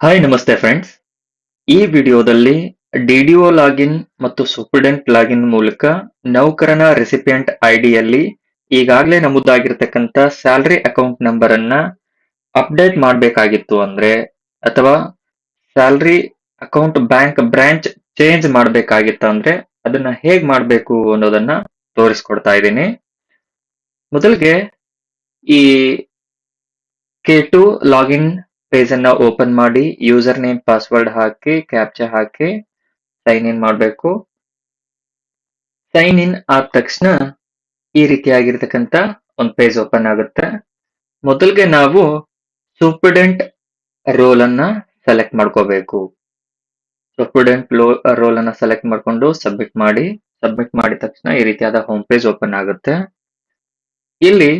Hi ನಮಸ್ತೆ friends ಈ ವಿಡಿಯೋದಲ್ಲಿ ಡಿ ಡಿ ಒ ಲಾಗಿನ್ ಮತ್ತು ಸೂಪ್ರಿಡೆಂಟ್ ಲಾಗಿನ್ ಮೂಲಕ ನೌಕರನ ರೆಸಿಪಿಯಂಟ್ ಐಡಿಯಲ್ಲಿ ಈಗಾಗಲೇ ನಮೂದಾಗಿರ್ತಕ್ಕಂಥ ಸ್ಯಾಲ್ರಿ ಅಕೌಂಟ್ ನಂಬರ್ ಅನ್ನ ಅಪ್ಡೇಟ್ ಮಾಡಬೇಕಾಗಿತ್ತು ಅಂದ್ರೆ ಅಥವಾ salary account bank branch change ಮಾಡಬೇಕಾಗಿತ್ತು ಅಂದ್ರೆ ಅದನ್ನ ಹೇಗ್ ಮಾಡಬೇಕು ಅನ್ನೋದನ್ನ ತೋರಿಸ್ಕೊಡ್ತಾ ಇದ್ದೀನಿ. ಮೊದಲಿಗೆ ಈ ಕೆ ಟು ಲಾಗಿನ್ ಪೇಜ್ ಅನ್ನ ಓಪನ್ ಮಾಡಿ ಯೂಸರ್ ನೇಮ್ ಪಾಸ್ವರ್ಡ್ ಹಾಕಿ ಕ್ಯಾಪ್ಚಾ ಹಾಕಿ ಸೈನ್ ಇನ್ ಮಾಡಬೇಕು. ಸೈನ್ ಇನ್ ಆದ ತಕ್ಷಣ ಈ ರೀತಿಯಾಗಿರ್ತಕ್ಕಂಥ ಒಂದು ಪೇಜ್ ಓಪನ್ ಆಗುತ್ತೆ. ಮೊದಲಿಗೆ ನಾವು ಸೂಪರ್ಡೆಂಟ್ ರೋಲ್ ಅನ್ನ ಸೆಲೆಕ್ಟ್ ಮಾಡ್ಕೋಬೇಕು. ಸೂಪರ್ಡೆಂಟ್ ರೋಲ್ ಅನ್ನ ಸೆಲೆಕ್ಟ್ ಮಾಡ್ಕೊಂಡು ಸಬ್ಮಿಟ್ ಮಾಡಿ ಸಬ್ಮಿಟ್ ಮಾಡಿದ ತಕ್ಷಣ ಈ ರೀತಿಯಾದ ಹೋಮ್ ಪೇಜ್ ಓಪನ್ ಆಗುತ್ತೆ. ಇಲ್ಲಿ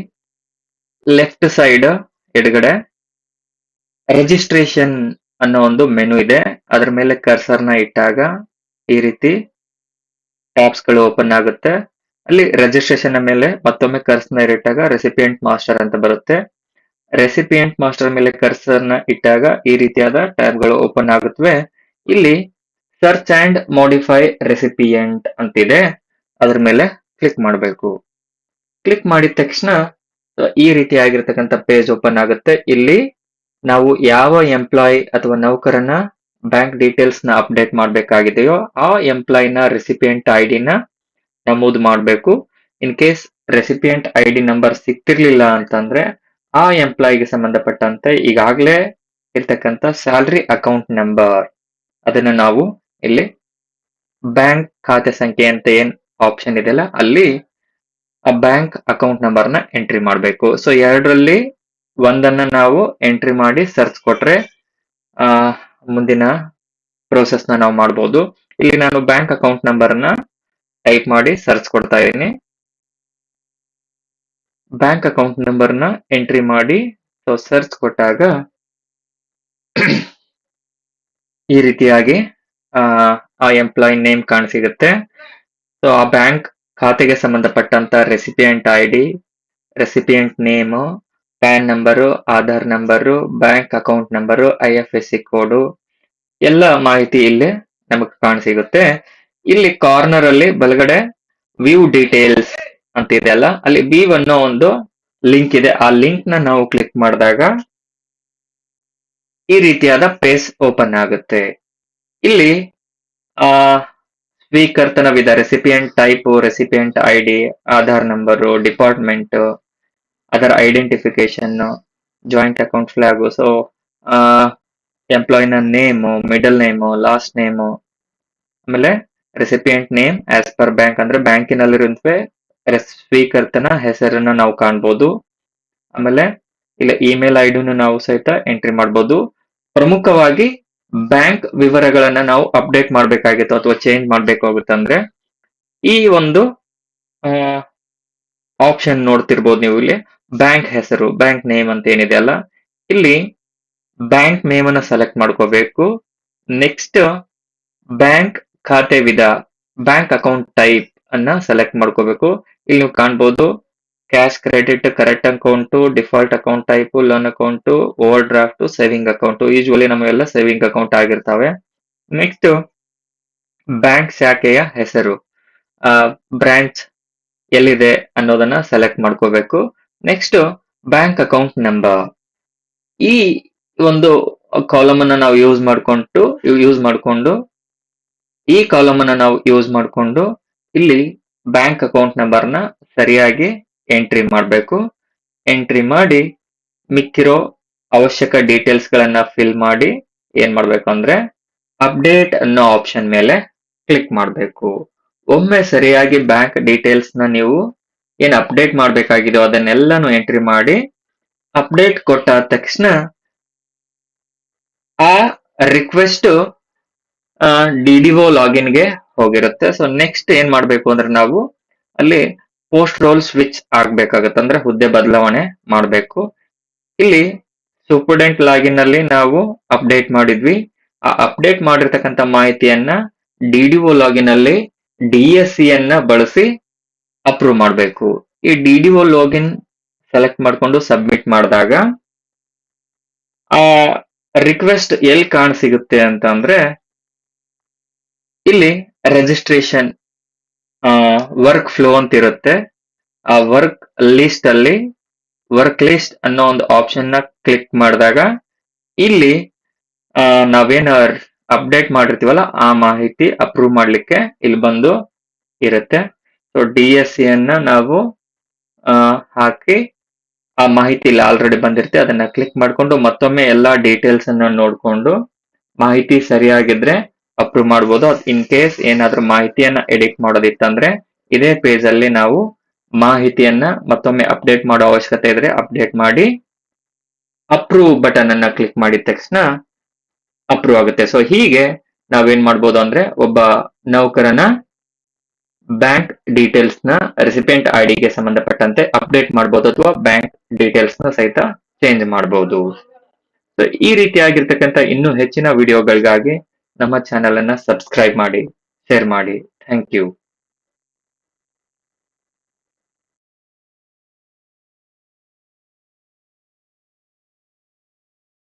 ಲೆಫ್ಟ್ ಸೈಡ್ ಎಡಗಡೆ ರಿಜಿಸ್ಟ್ರೇಷನ್ ಅನ್ನೋ ಒಂದು ಮೆನು ಇದೆ. ಅದರ ಮೇಲೆ ಕರ್ಸರ್ನ ಇಟ್ಟಾಗ ಈ ರೀತಿ ಟ್ಯಾಬ್ಸ್ಗಳು ಓಪನ್ ಆಗುತ್ತೆ. ಅಲ್ಲಿ ರಿಜಿಸ್ಟ್ರೇಷನ್ ಮೇಲೆ ಮತ್ತೊಮ್ಮೆ ಕರ್ಸರ್ ಇಟ್ಟಾಗ ರೆಸಿಪಿಯಂಟ್ ಮಾಸ್ಟರ್ ಅಂತ ಬರುತ್ತೆ. ರೆಸಿಪಿಯೆಂಟ್ ಮಾಸ್ಟರ್ ಮೇಲೆ ಕರ್ಸರ್ನ ಇಟ್ಟಾಗ ಈ ರೀತಿಯಾದ ಟ್ಯಾಬ್ಗಳು ಓಪನ್ ಆಗುತ್ತವೆ. ಇಲ್ಲಿ ಸರ್ಚ್ ಅಂಡ್ ಮಾಡಿಫೈ ರೆಸಿಪಿಯಂಟ್ ಅಂತಿದೆ. ಅದ್ರ ಮೇಲೆ ಕ್ಲಿಕ್ ಮಾಡಬೇಕು. ಕ್ಲಿಕ್ ಮಾಡಿದ ತಕ್ಷಣ ಈ ರೀತಿ ಆಗಿರ್ತಕ್ಕಂಥ ಪೇಜ್ ಓಪನ್ ಆಗುತ್ತೆ. ಇಲ್ಲಿ ನಾವು ಯಾವ ಎಂಪ್ಲಾಯ್ ಅಥವಾ ನೌಕರನ ಬ್ಯಾಂಕ್ ಡೀಟೇಲ್ಸ್ನ ಅಪ್ಡೇಟ್ ಮಾಡಬೇಕಾಗಿದೆಯೋ ಆ ಎಂಪ್ಲಾಯ್ ರೆಸಿಪಿಯೆಂಟ್ ಐ ಡಿನ ನಮೂದು ಮಾಡಬೇಕು. In case recipient I D number ಸಿಕ್ತಿರ್ಲಿಲ್ಲ ಅಂತಂದ್ರೆ ಆ ಎಂಪ್ಲಾಯ್ಗೆ ಸಂಬಂಧಪಟ್ಟಂತೆ ಈಗಾಗಲೇ ಇರ್ತಕ್ಕಂಥ ಸ್ಯಾಲ್ರಿ ಅಕೌಂಟ್ ನಂಬರ್ ಅದನ್ನ ನಾವು ಇಲ್ಲಿ ಬ್ಯಾಂಕ್ ಖಾತೆ ಸಂಖ್ಯೆ ಅಂತ ಏನ್ ಆಪ್ಷನ್ ಇದೆಯಲ್ಲ, ಅಲ್ಲಿ ಆ ಬ್ಯಾಂಕ್ ಅಕೌಂಟ್ ನಂಬರ್ನ ಎಂಟ್ರಿ ಮಾಡಬೇಕು. ಸೊ ಎರಡರಲ್ಲಿ ಒಂದನ್ನ ನಾವು ಎಂಟ್ರಿ ಮಾಡಿ ಸರ್ಚ್ ಕೊಟ್ರೆ, ಆ, ಮುಂದಿನ ಪ್ರೋಸೆಸ್ನ ನಾವು ಮಾಡಬಹುದು ಇಲ್ಲಿ ನಾನು ಬ್ಯಾಂಕ್ ಅಕೌಂಟ್ ನಂಬರ್ನ ಟೈಪ್ ಮಾಡಿ ಸರ್ಚ್ ಕೊಡ್ತಾ ಇದ್ದೀನಿ. ಬ್ಯಾಂಕ್ ಅಕೌಂಟ್ ನಂಬರ್ನ ಎಂಟ್ರಿ ಮಾಡಿ ಸೊ ಸರ್ಚ್ ಕೊಟ್ಟಾಗ ಈ ರೀತಿಯಾಗಿ, ಆ ಆ ಎಂಪ್ಲಾಯ್ ನೇಮ್ ಕಾಣಸಿಗುತ್ತೆ. ಸೊ ಆ ಬ್ಯಾಂಕ್ ಖಾತೆಗೆ ಸಂಬಂಧಪಟ್ಟಂತ recipient I D recipient name PAN number, Aadhaar number, bank account number, I F S C code, ಎಲ್ಲ ಮಾಹಿತಿ ಇಲ್ಲಿ ನಮಗೆ ಕಾಣಸಿಗುತ್ತೆ. ಇಲ್ಲಿ ಕಾರ್ನರ್ ಅಲ್ಲಿ ಬಲಗಡೆ ವ್ಯೂ ಡೀಟೇಲ್ಸ್ ಅಂತ ಇದೆ ಅಲ್ಲ, ಅಲ್ಲಿ ಬಿ ಅನ್ನೋ ಒಂದು ಲಿಂಕ್ ಇದೆ. ಆ ಲಿಂಕ್ನ ನಾವು ಕ್ಲಿಕ್ ಮಾಡಿದಾಗ ಈ ರೀತಿಯಾದ ಪೇಸ್ ಓಪನ್ ಆಗುತ್ತೆ. ಇಲ್ಲಿ, ಆ ಸ್ವೀಕರ್ತನ ವಿಧ recipient type, recipient I D, Aadhaar number, department ಅದರ identification joint account flag so ಎಂಪ್ಲಾಯಿನ name middle name last name ಆಮೇಲೆ recipient name as per bank ಅಂದ್ರೆ ಬ್ಯಾಂಕಿನಲ್ಲಿರುವಂತೆ ಸ್ವೀಕರ್ತನ ಹೆಸರನ್ನ ನಾವು ಕಾಣ್ಬೋದು. ಆಮೇಲೆ ಇಲ್ಲ ಇಮೇಲ್ ಐಡಿನು ನಾವು ಸಹಿತ ಎಂಟ್ರಿ ಮಾಡ್ಬೋದು. ಪ್ರಮುಖವಾಗಿ ಬ್ಯಾಂಕ್ ವಿವರಗಳನ್ನ ನಾವು ಅಪ್ಡೇಟ್ ಮಾಡ್ಬೇಕಾಗಿತ್ತು ಅಥವಾ ಚೇಂಜ್ ಮಾಡ್ಬೇಕಾಗುತ್ತಂದ್ರೆ ಈ ಒಂದು ಆಪ್ಷನ್ ನೋಡ್ತಿರ್ಬೋದು ನೀವು ಇಲ್ಲಿ. ಬ್ಯಾಂಕ್ ಹೆಸರು, ಬ್ಯಾಂಕ್ ನೇಮ್ ಅಂತ ಏನಿದೆ ಅಲ್ಲ, ಇಲ್ಲಿ ಬ್ಯಾಂಕ್ ನೇಮ್ ಅನ್ನ ಸೆಲೆಕ್ಟ್ ಮಾಡ್ಕೋಬೇಕು. ನೆಕ್ಸ್ಟ್ ಬ್ಯಾಂಕ್ ಖಾತೆ ವಿಧ, ಬ್ಯಾಂಕ್ ಅಕೌಂಟ್ ಟೈಪ್ ಅನ್ನ ಸೆಲೆಕ್ಟ್ ಮಾಡ್ಕೋಬೇಕು. ಇಲ್ಲಿ ನೀವು ಕಾಣ್ಬೋದು, cash credit, correct account, default account type, loan account overdraft saving account, usually ನಮಗೆಲ್ಲ ಸೇವಿಂಗ್ ಅಕೌಂಟ್ ಆಗಿರ್ತವೆ. ನೆಕ್ಸ್ಟ್ ಬ್ಯಾಂಕ್ ಶಾಖೆಯ ಹೆಸರು ಬ್ರಾಂಚ್ ಎಲ್ಲಿದೆ ಅನ್ನೋದನ್ನ ಸೆಲೆಕ್ಟ್ ಮಾಡ್ಕೋಬೇಕು. ನೆಕ್ಸ್ಟ್ ಬ್ಯಾಂಕ್ ಅಕೌಂಟ್ ನಂಬರ್ ಈ ಒಂದು ಕಾಲಮ್ ಅನ್ನ ನಾವು ಯೂಸ್ ಮಾಡ್ಕೊಂಡು ಯೂಸ್ ಮಾಡ್ಕೊಂಡು, ಈ ಕಾಲಮ್ ಅನ್ನ ನಾವು ಯೂಸ್ ಮಾಡ್ಕೊಂಡು, ಇಲ್ಲಿ ಬ್ಯಾಂಕ್ ಅಕೌಂಟ್ ನಂಬರ್ನ ಸರಿಯಾಗಿ ಎಂಟ್ರಿ ಮಾಡಬೇಕು. ಎಂಟ್ರಿ ಮಾಡಿ, ಮಿಕ್ಕಿರೋ ಅವಶ್ಯಕ ಡೀಟೇಲ್ಸ್ ಗಳನ್ನ ಫಿಲ್ ಮಾಡಿ ಏನ್ ಮಾಡ್ಬೇಕು ಅಂದ್ರೆ ಅಪ್ಡೇಟ್ ಅನ್ನೋ ಆಪ್ಷನ್ ಮೇಲೆ ಕ್ಲಿಕ್ ಮಾಡಬೇಕು. ಒಮ್ಮೆ ಸರಿಯಾಗಿ ಬ್ಯಾಂಕ್ ಡೀಟೇಲ್ಸ್ನ ನೀವು ಏನ್ ಅಪ್ಡೇಟ್ ಮಾಡಬೇಕಾಗಿದೆ ಅದನ್ನೆಲ್ಲಾನು ಎಂಟ್ರಿ ಮಾಡಿ ಅಪ್ಡೇಟ್ ಕೊಟ್ಟ ತಕ್ಷಣ ಆ ರಿಕ್ವೆಸ್ಟ್ ಡಿ ಡಿ ಒ ಲಾಗಿನ್ಗೆ ಹೋಗಿರುತ್ತೆ. ಸೊ ನೆಕ್ಸ್ಟ್ ಏನ್ ಮಾಡಬೇಕು ಅಂದ್ರೆ ನಾವು ಅಲ್ಲಿ ಪೋಸ್ಟ್ ರೋಲ್ ಸ್ವಿಚ್ ಆಗ್ಬೇಕಾಗತ್ತೆ. ಅಂದ್ರೆ ಹುದ್ದೆ ಬದಲಾವಣೆ ಮಾಡಬೇಕು. ಇಲ್ಲಿ ಸೂಪರ್ಡೆಂಟ್ ಲಾಗಿನ್ ಅಲ್ಲಿ ನಾವು ಅಪ್ಡೇಟ್ ಮಾಡಿದ್ವಿ. ಆ ಅಪ್ಡೇಟ್ ಮಾಡಿರ್ತಕ್ಕಂಥ ಮಾಹಿತಿಯನ್ನ ಡಿ ಡಿ ಒ ಲಾಗಿನ್ ಅಲ್ಲಿ ಡಿ ಎಸ್ ಸಿ ಅನ್ನ ಬಳಸಿ ಅಪ್ರೂವ್ ಮಾಡಬೇಕು. ಈ D D O login select ಮಾಡ್ಕೊಂಡು ಸಬ್ಮಿಟ್ ಮಾಡಿದಾಗ, ಆ ರಿಕ್ವೆಸ್ಟ್ ಎಲ್ಲಿ ಕಾಣ ಸಿಗುತ್ತೆ ಅಂತ ಅಂದ್ರೆ, ಇಲ್ಲಿ ರಿಜಿಸ್ಟ್ರೇಷನ್ ವರ್ಕ್ ಫ್ಲೋ ಅಂತ ಇರುತ್ತೆ. ಆ ವರ್ಕ್ ಲಿಸ್ಟ್ ಅಲ್ಲಿ ವರ್ಕ್ ಲಿಸ್ಟ್ ಅನ್ನೋ ಒಂದು ಆಪ್ಷನ್ನ ಕ್ಲಿಕ್ ಮಾಡಿದಾಗ, ಇಲ್ಲಿ ನಾವೇನು ಅಪ್ಡೇಟ್ ಮಾಡಿರ್ತೀವಲ್ಲ, ಆ ಮಾಹಿತಿ ಅಪ್ರೂವ್ ಮಾಡ್ಲಿಕ್ಕೆ ಇಲ್ಲಿ ಬಂದು ಇರುತ್ತೆ. ಸೊ ಡಿ ಎಸ್ ಸಿ ಅನ್ನ ನಾವು ಹಾಕಿ, ಆ ಮಾಹಿತಿ ಇಲ್ಲಿ ಆಲ್ರೆಡಿ ಬಂದಿರುತ್ತೆ. ಅದನ್ನ ಕ್ಲಿಕ್ ಮಾಡಿಕೊಂಡು ಮತ್ತೊಮ್ಮೆ ಎಲ್ಲಾ ಡೀಟೇಲ್ಸ್ ಅನ್ನ ನೋಡಿಕೊಂಡು ಮಾಹಿತಿ ಸರಿಯಾಗಿದ್ರೆ ಅಪ್ರೂವ್ ಮಾಡ್ಬೋದು. ಇನ್ ಕೇಸ್ ಏನಾದ್ರೂ ಮಾಹಿತಿಯನ್ನ ಎಡಿಟ್ ಮಾಡೋದಿತ್ತಂದ್ರೆ ಇದೇ ಪೇಜ್ ಅಲ್ಲಿ ನಾವು ಮಾಹಿತಿಯನ್ನ ಮತ್ತೊಮ್ಮೆ ಅಪ್ಡೇಟ್ ಮಾಡೋ ಅವಶ್ಯಕತೆ ಇದ್ರೆ ಅಪ್ಡೇಟ್ ಮಾಡಿ ಅಪ್ರೂವ್ ಬಟನ್ ಅನ್ನ ಕ್ಲಿಕ್ ಮಾಡಿದ ತಕ್ಷಣ ಅಪ್ರೂವ್ ಆಗುತ್ತೆ. ಸೊ ಹೀಗೆ ನಾವೇನ್ ಮಾಡ್ಬೋದು ಅಂದ್ರೆ ಒಬ್ಬ ನೌಕರನ ಬ್ಯಾಂಕ್ ಡೀಟೇಲ್ಸ್ನ ರೆಸಿಪಿಯೆಂಟ್ ಐ ಡಿಗೆ ಸಂಬಂಧಪಟ್ಟಂತೆ ಅಪ್ಡೇಟ್ ಮಾಡಬಹುದು ಅಥವಾ ಬ್ಯಾಂಕ್ ಡೀಟೇಲ್ಸ್ನ ಸಹಿತ ಚೇಂಜ್ ಮಾಡಬಹುದು ಸೊ ಈ ರೀತಿಯಾಗಿರ್ತಕ್ಕಂಥ ಇನ್ನೂ ಹೆಚ್ಚಿನ ವಿಡಿಯೋಗಳಿಗಾಗಿ ನಮ್ಮ ಚಾನೆಲ್ ಅನ್ನ ಸಬ್ಸ್ಕ್ರೈಬ್ ಮಾಡಿ, ಶೇರ್ ಮಾಡಿ. Thank you.